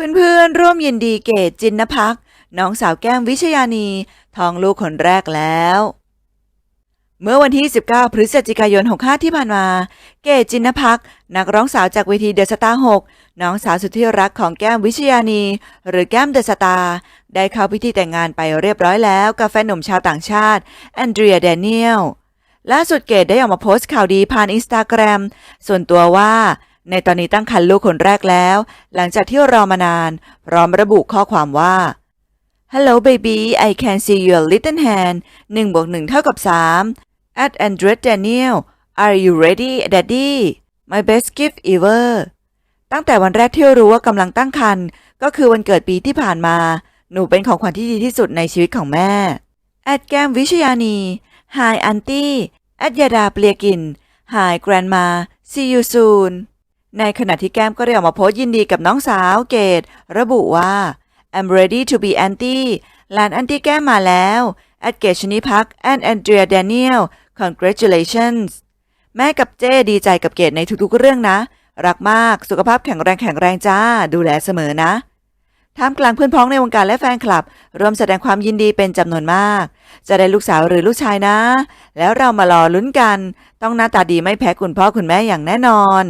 เพื่อนๆ ร่วมยินดีเกตจินนพักน้องสาวแก้มวิชยานีท้องลูกคนแรกแล้ว เมื่อวันที่ 19 พฤศจิกายน 65 ที่ผ่านมา เกตจินนพักนักร้องสาวจากเวทีเดอะสตาร์6น้องสาวสุดที่รักของแก้มวิชยานี หรือแก้มเดอะสตาร์ได้เข้าพิธีแต่งงานไปเรียบร้อยแล้วกับแฟนหนุ่มชาวต่างชาติแอนเดรียแดเนียลล่าสุดเกดได้ออกมาโพสต์ข่าวดีผ่านอินสตาแกรมส่วนตัวว่า ในตอนนี้ตั้งครรภ์ลูกคนแรกแล้ว หลังจากที่รอมานาน พร้อมระบุข้อความว่า Hello baby I can see your little hand 1บวก1เท่ากับ3 at Andrew Daniel Are you ready daddy My best gift ever ตั้งแต่วันแรกที่รู้ว่ากำลังตั้งครรภ์ก็คือวันเกิดปีที่ผ่านมา หนูเป็นของขวัญที่ดีที่สุดในชีวิตของแม่แอดแก้มวิชยานี Hi Auntie แอดยาดาเปลียกิน Hi Grandma See you soon ในขณะที่แก้มก็ได้ออกมาโพสต์ยินดีกับน้องสาวเกดระบุว่า I'm ready to be auntie หลานอันตี้แก้มมาแล้วแอดเกดชนิพัก and Andrea Daniel congratulations แม่กับเจ้ดีใจกับเกดในทุกๆเรื่องนะ รักมากสุขภาพแข็งแรงแข็งแรงจ้า ดูแลเสมอนะท่ามกลางเพื่อนพ้องในวงการและแฟนคลับร่วมแสดงความยินดีเป็นจำนวนมาก จะได้ลูกสาวหรือลูกชายนะ แล้วเรามารอลุ้นกัน ต้องหน้าตาดีไม่แพ้คุณพ่อคุณแม่อย่างแน่นอน